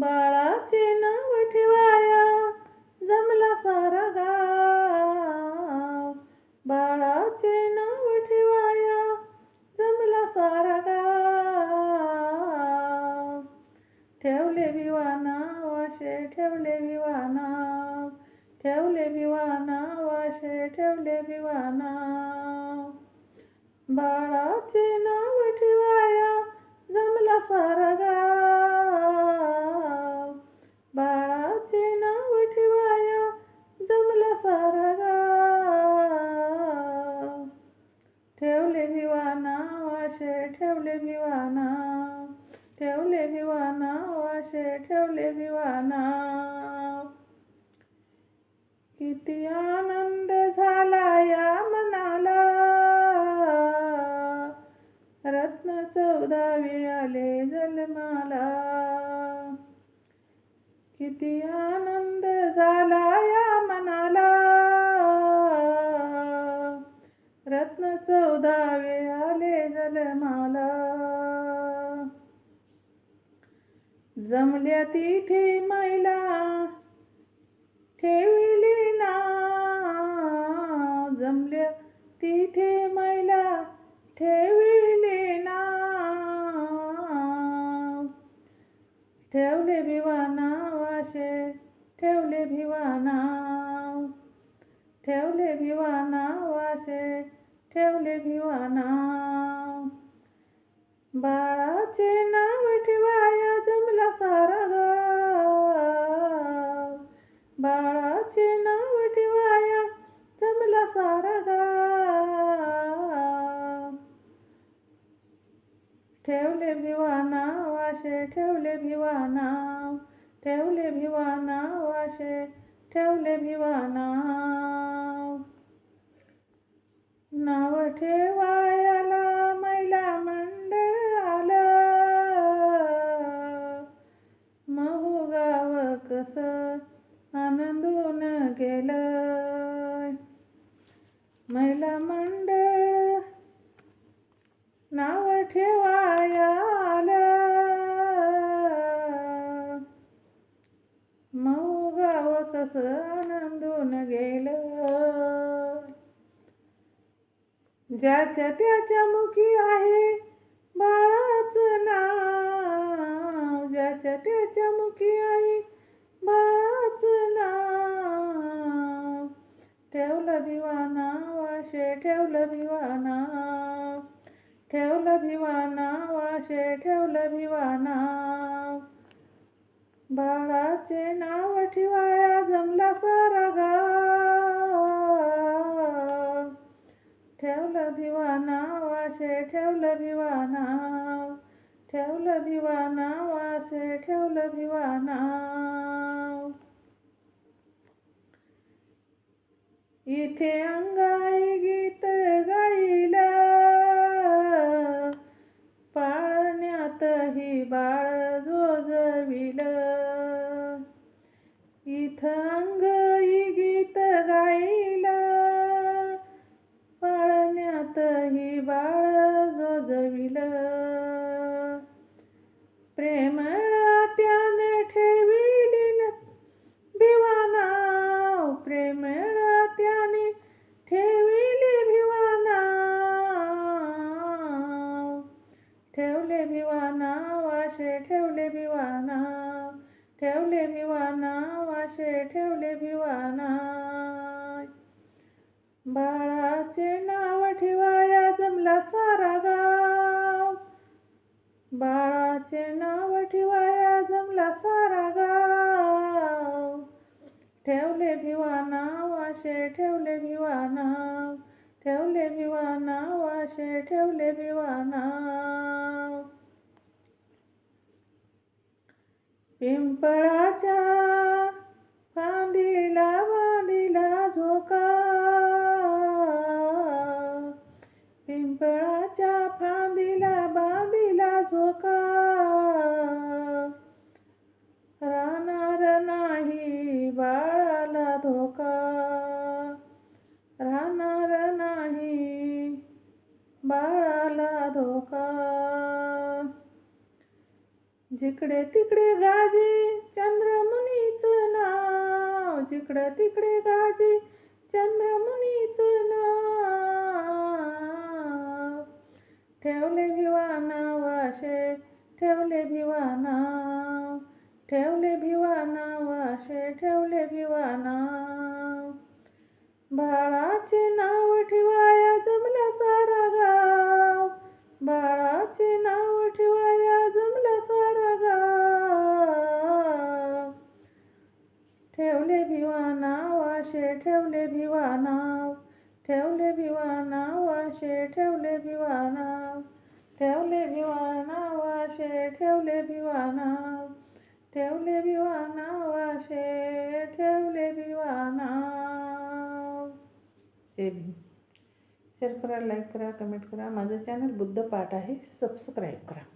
बाळाचे नाव ठेवाया जमला सारा गाव. बाळाचे नाव ठेवाया जमला सारा गाव. ठेवले विवाना वाशे ठेवले विवाना ठेवले विवाना वाशे ठेवले विवाना बाळाचे नाव ठेवाया जमला सारा गाव. ठेवले भिवाना वाशे ठेवले भिवाना. ठेवले भिवाना वाशे ठेवले भिवाना. किती आनंद झाला या मनाला. रत्न चौदावे आले जन्माला किती आनंद झाला या रत्न चौदावे आले जलमाला. जमल्या तिथे मैला ठेविली ना. जमल्या तिथे मैला ठेविली ना. ठेवले भिवाना वाशे ठेवले भिवाना. ठेवले भिवाना वाशे ठेवले भिवाना. बाळाचे नाव ठेवाया जमला सारा गाव बाळाचे नाव ठेवाया जमला सारा गाव ठेवले भिवाना वाशे ठेवले भिवाना. ठेवले भिवाना वाशे ठेवले भिवाना. नाव ठेवायला महिला मंडळ आलं. महुगाव कस आनंदून गेलं महिला मंडळ नाव ठेवाया आलं. मऊ गाव कस आनंदून गेलं ज्याच्या त्याच्या मुखी आहे बाळाचं नाव. ज्याच्या त्याच्या मुखी आहे बाळाचं नाव. ठेवलं भिवाना वाशे ठेवलं भिवाना. ठेवलं भिवाना वाशे ठेवलं भिवाना. बाळाचे नाव ठेवाया जमला सारा गाव. ठेवलं भिवाना वाशे ठेवलं भिवाना ठेवलं भिवाना वाशे ठेवलं भिवाना इथे अंगाई गीत गाईला पाळण्यातही बाळ जोजविल. इथं अंगाई पाळण्यातही असे ठेवले बिवाना पिंपळाच्या फांदीला बांधिला झोका. पिंपळाच्या फांदी जिकडे तिकडे गाजे चंद्रमुनीचं नाव. जिकडे तिकडे गाजे चंद्रमुनीचं नाव. ठेवले भिवाना वाशे ठेवले भिवाना. ठेवले भिवा वाशे ठेवले भिवाना. बाळाचे नाव ठेवाया ठेवले भिवाना ठेवले भिवाना वाशे ठेवले भिवाना. जय भीम. शेअर करा लाईक करा कमेंट करा. माझं चॅनल बुद्ध पाठ आहे. सबस्क्राईब करा.